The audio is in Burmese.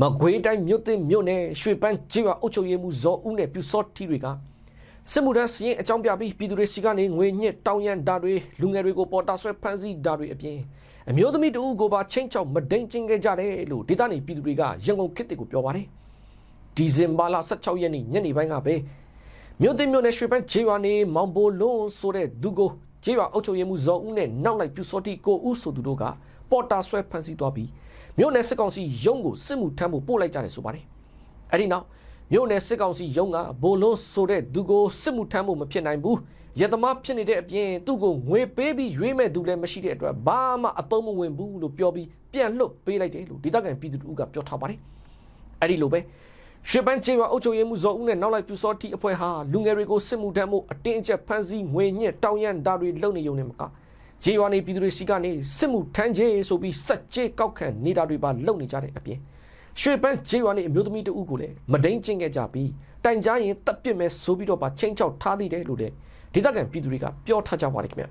မကွေးတိုင်းမြို့သစ်မြို့နယ်ရွှေပန်းကျေးရွာအုပ်ချုပ်ရေးမှူးဇော်ဦးနဲ့ပြူစောထီတွေကစစ်မှုထမ်းစရင်အကြောင်းပြပြီးပြည်သူတွေစီကနေငွေညစ်တောင်းရန်ဓာတွေလူငယ်တွေကိုပေါ်တာဆွဲဖမ်းဆီးဓာတွေအပြင်အမျိုးသမီးတဦးကိုပါချင်းချောက်မဒိန်ကျင်ခဲ့ကြတယ်လို့ဒေသနေပြည်သူတွေကရန်ကုန်ခေတ်တွေကိုပြောပါတယ်ဒီဇင်ဘာလ16ရက်နေ့ညနေပိုင်းကပဲမြို့သစ်မြို့နယ်ရွှေပန်းကျေးရွာနေမောင်ဘိုလွန်းဆိုတဲ့သူကို ကျေးရွာအုပ်ချုပ်ရေးမှူးဇော်ဦးနဲ့နောက်လိုက်ပြူစောတီကိုဦးဆိုသူတို့ကပေါ်တာဆွဲဖမ်းဆီးသွားပြီးမြို့နယ်စစ်ကောင်စီရုံးကိုစစ်မှုထမ်းဖို့ပို့လိုက်ကြတယ်ဆိုပါတယ်။အဲဒီနောက်မြို့နယ်စစ်ကောင်စီရုံးကဘိုလွန်းဆိုတဲ့သူကိုစစ်မှုထမ်းဖို့မဖြစ်နိုင်ဘူး။ရတမဖြစ်နေတဲ့အပြင်သူ့ကိုငွေပေးပြီးရွေးမဲ့သူလည်းမရှိတဲ့အတွက်ဘာမှအသုံးမဝင်ဘူးလို့ပြောပြီးပြန်လွတ်ပေးလိုက်တယ်လို့ဒေသခံပြည်သူတို့ကပြောထားပါတယ်။အဲဒီလိုပဲ ရွှေပန်းကျေးရွာအုပ်ချုပ်ရေးမှူးဇော်ဦးနဲ့နောက်လိုက်ပြူစောတီအဖွဲ့ဟာလူငယ်တွေကိုစစ်မှုထမ်းမှုအတင်းအကျပ်ဖမ်းဆီးငွေညစ်တောင်းရန်ဓာတွေလုပ်နေုံနဲ့မကဂျေရွာနေပြည်သူတွေစီကနေစစ်မှုထမ်းကျေးဆိုပြီးစက်ကျေးကောက်ခံနေတာတွေပါလုပ်နေကြတဲ့အပြင်ရွှေပန်းဂျေရွာနေအမျိုးသမီးတဦးကိုလည်းမဒိန်ကျင့်ခဲ့ကြပြီးတိုင်ကြားရင်တပ်ပစ်မယ်ဆိုပြီးတော့ပါချင်းချောက်ထားသေးတယ်လို့လည်းဒေသခံပြည်သူတွေကပြောထားကြပါတယ်ခင်ဗျာ